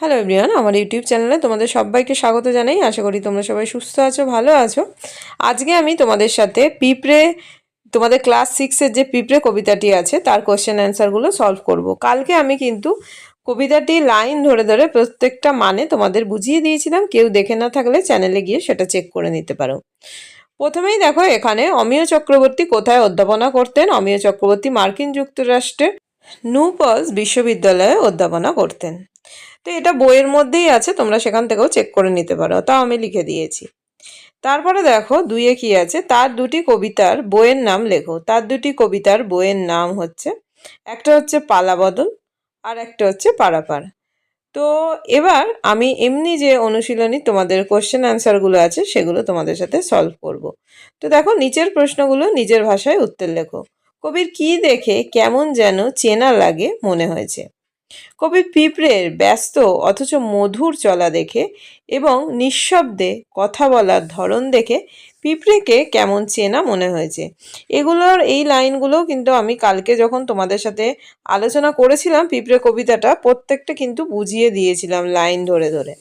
Hello everyone আমার YouTube চ্যানেলে তোমাদের সবাইকে স্বাগত জানাই। আশা করি তোমরা সবাই সুস্থ আছো, ভালো আছো। আজকে আমি তোমাদের সাথে পিঁপড়ে, তোমাদের ক্লাস সিক্সের যে পিঁপড়ে কবিতাটি আছে, তার কোশ্চেন অ্যান্সারগুলো সলভ করব। কালকে আমি কিন্তু কবিতাটি লাইন ধরে ধরে প্রত্যেকটা মানে তোমাদের বুঝিয়ে দিয়েছিলাম। কেউ দেখে না থাকলে চ্যানেলে গিয়ে সেটা চেক করে নিতে পারো। প্রথমেই দেখো, এখানে অমিয় চক্রবর্তী কোথায় অধ্যাপনা করতেন? অমিয় চক্রবর্তী মার্কিন যুক্তরাষ্ট্রের নিউপলস বিশ্ববিদ্যালয়ে অধ্যাপনা করতেন। তো এটা বইয়ের মধ্যেই আছে, তোমরা সেখান থেকেও চেক করে নিতে পারো। তাও আমি লিখে দিয়েছি। তারপরে দেখো, দুইয়ে কি আছে? তার দুটি কবিতার বইয়ের নাম লেখো। তার দুটি কবিতার বইয়ের নাম হচ্ছে, একটা হচ্ছে পালাবদল আর একটা হচ্ছে পারাপার। তো এবার আমি এমনি যে অনুশীলনী তোমাদের কোশ্চেন অ্যান্সারগুলো আছে, সেগুলো তোমাদের সাথে সলভ করব। তো দেখো, নিচের প্রশ্নগুলো নিজের ভাষায় উত্তর লেখো। কবির কি দেখে কেমন যেন চেনা লাগে মনে হয়েছে। কবি পিঁপড়ের ব্যস্ত অথচ মধুর চলা দেখে এবং নিঃশব্দে কথা বলার ধরন দেখে পিঁপড়েকে কেমন চেনা মনে হয়েছে। এগুলোর এই লাইনগুলো কিন্তু আমি কালকে যখন তোমাদের সাথে আলোচনা করেছিলাম পিঁপড়ে কবিতাটা, প্রত্যেকটা কিন্তু বুঝিয়ে দিয়েছিলাম লাইন ধরে ধরে।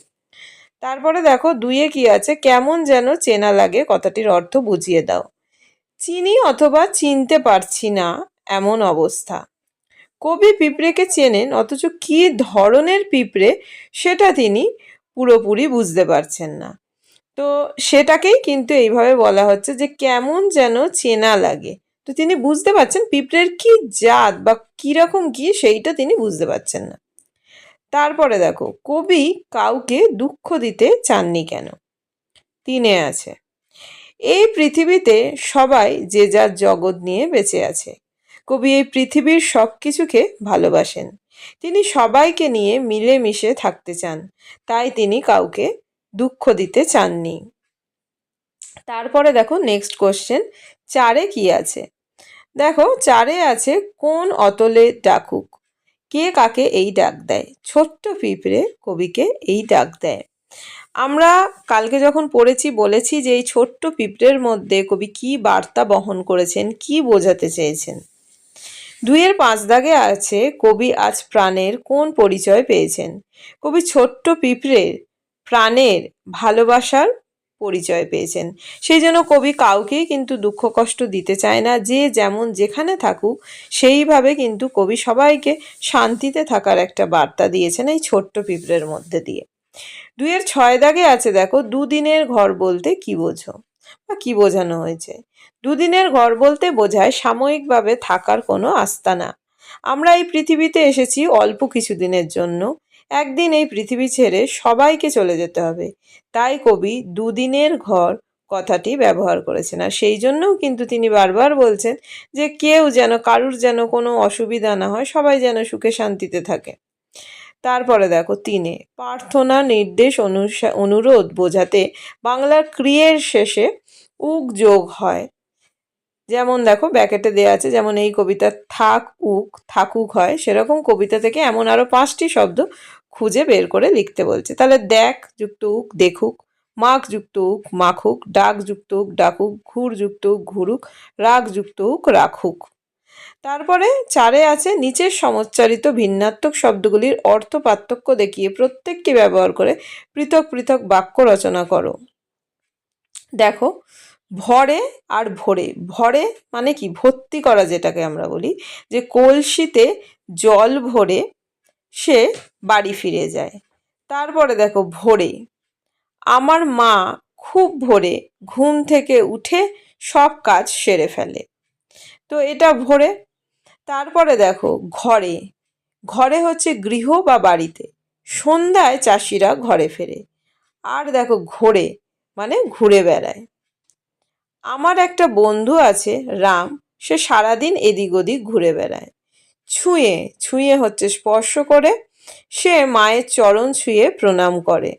তারপরে দেখো দুইয়ে কি আছে? কেমন যেন চেনা লাগে কথাটির অর্থ বুঝিয়ে দাও। চিনি অথবা চিনতে পারছি না এমন অবস্থা। কবি পিঁপড়েকে চেনেন, অথচ কী ধরনের পিঁপড়ে সেটা তিনি পুরোপুরি বুঝতে পারছেন না। তো সেটাকেই কিন্তু এইভাবে বলা হচ্ছে যে কেমন যেন চেনা লাগে। তো তিনি বুঝতে পারছেন পিঁপড়ের কি জাত বা কীরকম কি সেইটা তিনি বুঝতে পারছেন না। তারপরে দেখো, কবি কাউকে দুঃখ দিতে চাননি কেন? তিনে আছে, এই পৃথিবীতে সবাই যে যার জগৎ নিয়ে বেঁচে আছে কবি এই পৃথিবীর সব কিছুকে ভালোবাসেন। তিনি সবাইকে নিয়ে মিলেমিশে থাকতে চান। তাই তিনি কাউকে দুঃখ দিতে চাননি। তারপরে দেখো নেক্সট কোশ্চেন চারে কি আছে? দেখো চারে আছে কোন অতলে ডাকুক? কে কাকে এই ডাক দেয়? ছোট্ট পিঁপড়ে কবিকে এই ডাক দেয়। আমরা কালকে যখন পড়েছি, বলেছি যে এই ছোট্ট পিঁপড়ের মধ্যে কবি কি বার্তা বহন করেছেন, কি বোঝাতে চেয়েছেন? দুইয়ের পাঁচ দাগে আছে কবি আজ প্রাণের কোন পরিচয় পেয়েছেন? কবি ছোট্ট পিঁপড়ের প্রাণের ভালোবাসার পরিচয় পেয়েছেন। সেই জন্য কবি কাউকেই কিন্তু দুঃখ কষ্ট দিতে চায় না। যে যেমন যেখানে থাকুক, সেইভাবে কিন্তু কবি সবাইকে শান্তিতে থাকার একটা বার্তা দিয়েছেন এই ছোট্ট পিঁপড়ের মধ্যে দিয়ে। দুইয়ের ছয় দাগে আছে, দেখো, দুদিনের ঘর বলতে কি বোঝো? বা কি বোঝানো হয়েছে? দুদিনের ঘর বলতে বোঝায় সাময়িকভাবে থাকার কোনো আস্তানা। আমরা এই পৃথিবীতে এসেছি অল্প কিছু দিনের জন্য। একদিন এই পৃথিবী ছেড়ে সবাইকে চলে যেতে হবে। তাই কবি দুদিনের ঘর কথাটি ব্যবহার করেছেন। আর সেই জন্যও কিন্তু তিনি বারবার বলছেন যে কেউ যেন কারুর যেন কোনো অসুবিধা না হয়, সবাই যেন সুখে শান্তিতে থাকে। তারপরে দেখো তিনে, প্রার্থনা নির্দেশ অনুরোধ বোঝাতে বাংলার ক্রিয়ের শেষে উক যোগ হয়। যেমন দেখো ব্যাকেটে দেওয়া আছে, যেমন এই কবিতা থাক উক থাকুক হয়, সেরকম কবিতা থেকে এমন আরও পাঁচটি শব্দ খুঁজে বের করে লিখতে বলছে। তাহলে দেখ যুক্ত উক দেখুক, মাখ যুক্ত উক মাখুক, ডাক যুক্ত উক ডাকুক, ঘুর যুক্ত উক ঘুরুক, রাগ যুক্ত উক রাখুক। তারপরে চারে আছে নিচের সমচ্চারিত ভিন্নাত্মক শব্দগুলির অর্থ পার্থক্য দেখিয়ে প্রত্যেককে ব্যবহার করে পৃথক পৃথক বাক্য রচনা করো। দেখো, ভরে আর ভরে। ভরে মানে কি? ভর্তি করা যেটাকে আমরা বলি। যে কলসিতে জল ভরে সে বাড়ি ফিরে যায়। তারপরে দেখো, ভোরে। আমার মা খুব ভোরে ঘুম থেকে উঠে সব কাজ সেরে ফেলে। তো এটা ভোরে। তারপরে দেখো, ঘরে। ঘরে হচ্ছে গৃহ বা বাড়িতে। সন্ধ্যায় চাষিরা ঘরে ফেরে। আর দেখো, ঘোরে মানে ঘুরে বেড়ায়। আমার একটা বন্ধু আছে, রাম, সে সারাদিন এদিক ওদিক ঘুরে বেড়ায়। ছুঁয়ে ছুঁয়ে হচ্ছে স্পর্শ করে, সে মায়ের চরণ ছুঁয়ে প্রণাম করে।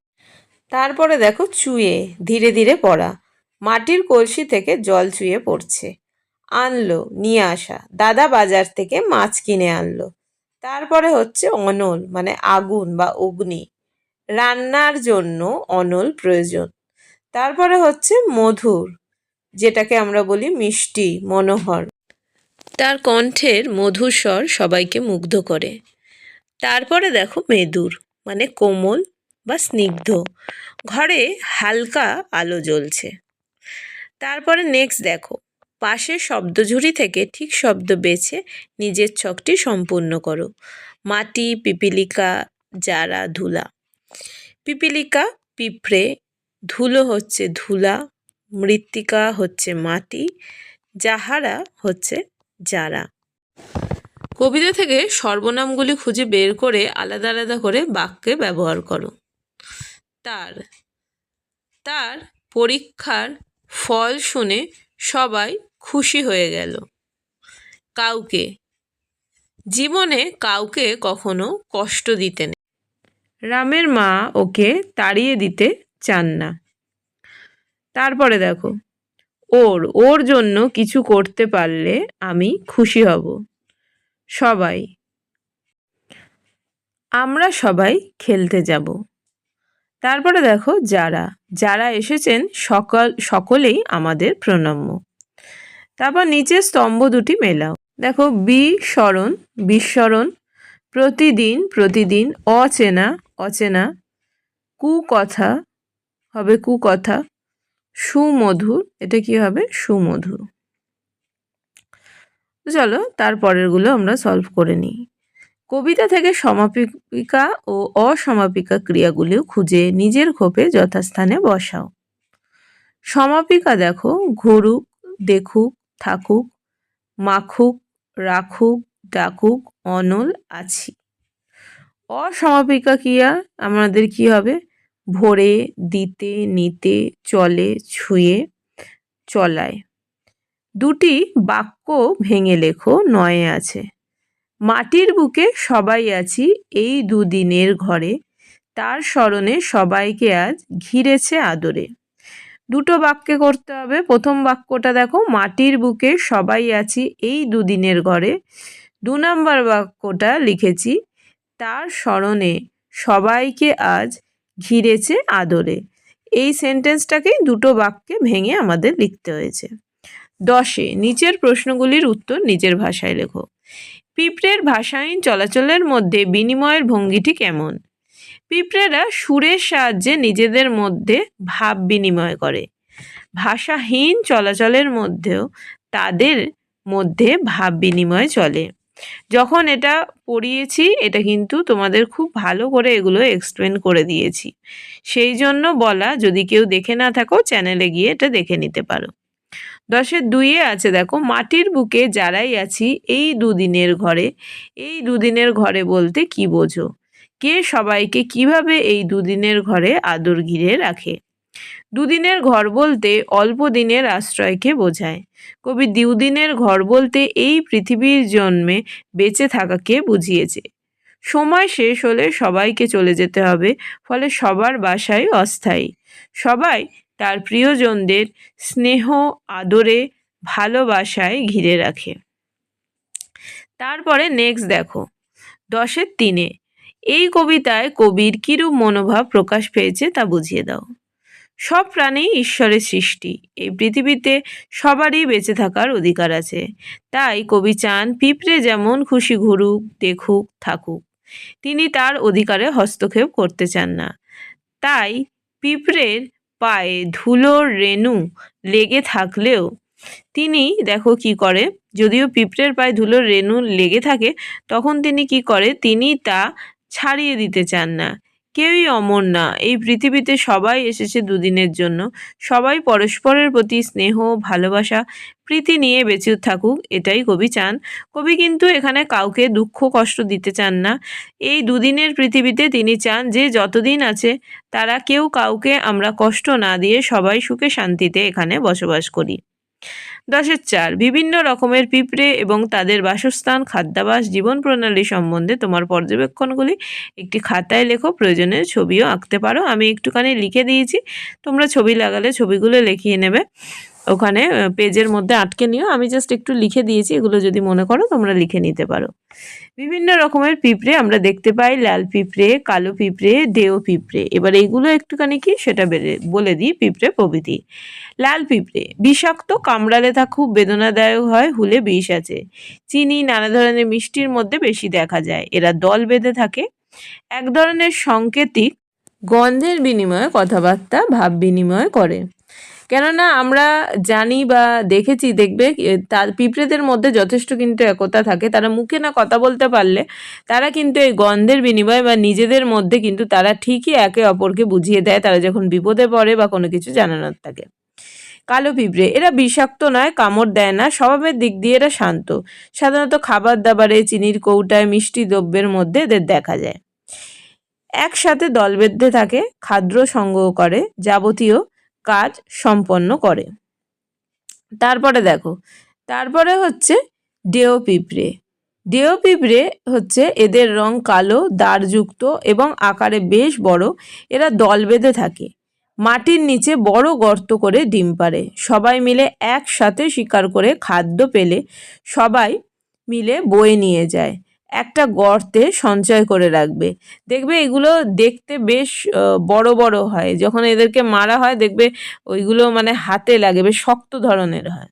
তারপরে দেখো, চুয়ে, ধীরে ধীরে পড়া। মাটির কলসি থেকে জল চুয়ে পড়ছে। আনলো, নিয়ে আসা। দাদা বাজার থেকে মাছ কিনে আনলো। তারপরে হচ্ছে অনল মানে আগুন বা অগ্নি। রান্নার জন্য অনল প্রয়োজন। তারপরে হচ্ছে মধুর, যেটাকে আমরা বলি মিষ্টি, মনোহর। তার কণ্ঠের মধুর স্বর সবাইকে মুগ্ধ করে। তারপরে দেখো মেদুর মানে কোমল বা স্নিগ্ধ। ঘরে হালকা আলো জ্বলছে। তারপরে নেক্সট দেখো পাশের শব্দঝুড়ি থেকে ঠিক শব্দ বেছে নিজের ছকটি সম্পূর্ণ করো। মাটি, পিপিলিকা, জারা, ধুলা। পিপিলিকা, পিঁপড়ে, ধুলো হচ্ছে ধুলা, মৃত্তিকা হচ্ছে মাটি যাহারা হচ্ছে যারা কবিতা থেকে সর্বনামগুলি খুঁজে বের করে আলাদা আলাদা করে বাক্যে ব্যবহার করো। তার তার পরীক্ষার ফল শুনে সবাই খুশি হয়ে গেল। কাউকে। জীবনে কাউকে কখনো কষ্ট দিতে নেই। রামের মা ওকে তাড়িয়ে দিতে চান না। তারপরে দেখো, ওর ওর জন্য কিছু করতে পারলে আমি খুশি হব। সবাই। আমরা সবাই খেলতে যাব। তারপরে দেখো, যারা যারা এসেছেন সকল, সকলেই আমাদের প্রণম্য। তারপর নিচের স্তম্ভ দুটি মেলাও। দেখো, বিস্মরণ বিস্মরণ, প্রতিদিন প্রতিদিন, অচেনা অচেনা, কুকথা, হবে কুকথা, সুমধুর, এটা কি হবে? সুমধুর। চলো, তারপরেরগুলো আমরা সলভ করে নিই। কবিতা থেকে সমাপিকা ও অসমাপিকা ক্রিয়াগুলিও খুঁজে নিজের খোপে যথাস্থানে বসাও। সমাপিকা দেখো, ঘুরুক, দেখুক থাকুক, মাখুক, রাখুক, ডাকুক, অনল আছি। অসমাপিকা ক্রিয়া আমাদের কি হবে? ভরে, দিতে, নিতে, চলে, ছুঁয়ে, চলায়। দুটি বাক্য ভেঙে লেখো, নয়ে আছে। মাটির বুকে সবাই আছি, এই দুদিনের ঘরে। তার স্মরণে সবাইকে আজ ঘিরেছে আদরে। দুটো বাক্যে করতে হবে। প্রথম বাক্যটা দেখো, মাটির বুকে সবাই আছি, এই দুদিনের ঘরে। দু নম্বর বাক্যটা লিখেছি, তার স্মরণে সবাইকে আজ ঘিরেছে আদরে। এই সেন্টেন্সটাকেই দুটো বাক্যে ভেঙে আমাদের লিখতে হয়েছে। দশে, নিচের প্রশ্নগুলির উত্তর নিজের ভাষায় লেখো। পিঁপড়ের ভাষাহীন চলাচলের মধ্যে বিনিময়ের ভঙ্গিটি কেমন? পিঁপড়েরা সুরের সাহায্যে নিজেদের মধ্যে ভাব বিনিময় করে। ভাষাহীন চলাচলের মধ্যেও তাদের মধ্যে ভাব বিনিময় চলে। যখন এটা পড়িয়েছি, এটা কিন্তু তোমাদের খুব ভালো করে এগুলো এক্সপ্লেন করে দিয়েছি। সেই জন্য বলা, যদি কেউ দেখে না থাকো চ্যানেলে গিয়ে এটা দেখে নিতে পারো। দশের দুইয়ে আছে, দেখো, মাটির বুকে যারাই আছি, এই দুদিনের ঘরে, এই দুদিনের ঘরে বলতে কি বোঝো? কে সবাইকে কীভাবে এই দুদিনের ঘরে আদর ঘিরে রাখে? দুদিনের ঘর বলতে অল্প দিনের আশ্রয়কে বোঝায়। কবি দুদিনের ঘর বলতে এই পৃথিবীর জন্মে বেঁচে থাকাকে বুঝিয়েছে। সময় শেষ হলে সবাইকে চলে যেতে হবে, ফলে সবার বাসায় অস্থায়ী। সবাই তার প্রিয়জনদের স্নেহ, আদরে, ভালোবাসায় ঘিরে রাখে। তারপরে নেক্সট দেখো। দশের তিনে এই কবিতায় কবির কিরূপ মনোভাব প্রকাশ পেয়েছে তা বুঝিয়ে দাও। সব প্রাণী ঈশ্বরের সৃষ্টি, এই পৃথিবীতে সবারই বেঁচে থাকার অধিকার আছে। তাই কবি চান পিঁপড়ে যেমন খুশি ঘুরুক, দেখুক, থাকুক। তিনি তার অধিকারে হস্তক্ষেপ করতে চান না। তাই পিঁপড়ের পায়ে ধুলোর রেণু লেগে থাকলেও তিনি দেখো কি করে, যদিও পিঁপড়ের পায়ে ধুলোর রেণু লেগে থাকে, তখন তিনি কি করে, তিনি তা ছাড়িয়ে দিতে চান না। কেউই অমর না। এই পৃথিবীতে সবাই এসেছে দুদিনের জন্য। সবাই পরস্পরের প্রতি স্নেহ, ভালোবাসা, প্রীতি নিয়ে বেঁচে থাকুক, এটাই কবি চান। কবি কিন্তু এখানে কাউকে দুঃখ, কষ্ট দিতে চান না। এই দুদিনের পৃথিবীতে তিনি চান যে যতদিন আছে, তারা কেউ কাউকে আমরা কষ্ট না দিয়ে সবাই সুখে শান্তিতে এখানে বসবাস করি। দশের চার, বিভিন্ন রকমের পিঁপড়ে এবং তাদের বাসস্থান, খাদ্যাভাস, জীবন প্রণালী সম্বন্ধে তোমার পর্যবেক্ষণগুলি একটি খাতায় লেখো প্রয়োজনে ছবিও আঁকতে পারো। আমি একটুখানি লিখে দিয়েছি। তোমরা ছবি লাগালে ছবিগুলো লিখিয়ে নেবে। ওখানে পেজের মধ্যে আটকে নিও। আমি জাস্ট একটু লিখে দিয়েছি, এগুলো যদি মনে করো তোমরা লিখে নিতে পারো। বিভিন্ন রকমের পিঁপড়ে আমরা দেখতে পাই, লাল পিঁপড়ে, কালো পিঁপড়ে, দেও পিঁপড়ে। এবার এইগুলো একটুখানি কি, সেটা বলে দিই, পিঁপড়ে প্রভৃতি। লাল পিঁপড়ে, বিষাক্ত, কামড়ালে তা খুব বেদনাদায়ক হয়, হুলে বিষ আছে। চিনি, নানা ধরনের মিষ্টির মধ্যে বেশি দেখা যায়। এরা দল বেঁধে থাকে। এক ধরনের সংকেতিক গন্ধের বিনিময়ে কথাবার্তা, ভাব বিনিময় করে। কেননা আমরা জানি বা দেখেছি, দেখবে তার পিঁপড়েদের মধ্যে যথেষ্ট কিন্তু একতা থাকে। তারা মুখে না কথা বলতে পারলে তারা কিন্তু এই গন্ধের বিনিময় বা নিজেদের মধ্যে কিন্তু তারা ঠিকই একে অপরকে বুঝিয়ে দেয়। তারা যখন বিপদে পড়ে বা কোনো কিছু জানানোর থাকে। কালো পিঁপড়ে, এরা বিষাক্ত নয়, কামড় দেয় না, স্বভাবের দিক দিয়ে এরা শান্ত। সাধারণত খাবার দাবারে চিনির কৌটায়, মিষ্টি দ্রব্যের মধ্যে এদের দেখা যায়। একসাথে দল বেঁধে থাকে, খাদ্য সংগ্রহ করে, যাবতীয় কাজ সম্পন্ন করে। তারপরে দেখো, তারপরে হচ্ছে ডেও পিঁপড়ে। ডেও পিঁপড়ে হচ্ছে এদের রং কালো, দাঁড়যুক্ত এবং আকারে বেশ বড়। এরা দল বেঁধে থাকে। মাটির নিচে বড় গর্ত করে ডিম পাড়ে। সবাই মিলে একসাথে শিকার করে খাদ্য পেলে সবাই মিলে বয়ে নিয়ে যায়। একটা গর্তে সঞ্চয় করে রাখবে। দেখবে এগুলো দেখতে বেশ বড় বড় হয়। যখন এদেরকে মারা হয়, দেখবে ওইগুলো মানে হাতে লাগে, বেশ শক্ত ধরনের হয়।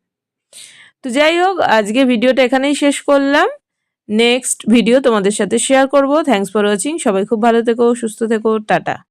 তো যাই হোক, আজকে ভিডিওটা এখানেই শেষ করলাম। নেক্সট ভিডিও তোমাদের সাথে শেয়ার করব। থ্যাংকস ফর ওয়াচিং সবাই খুব ভালো থেকো, সুস্থ থেকো। টাটা।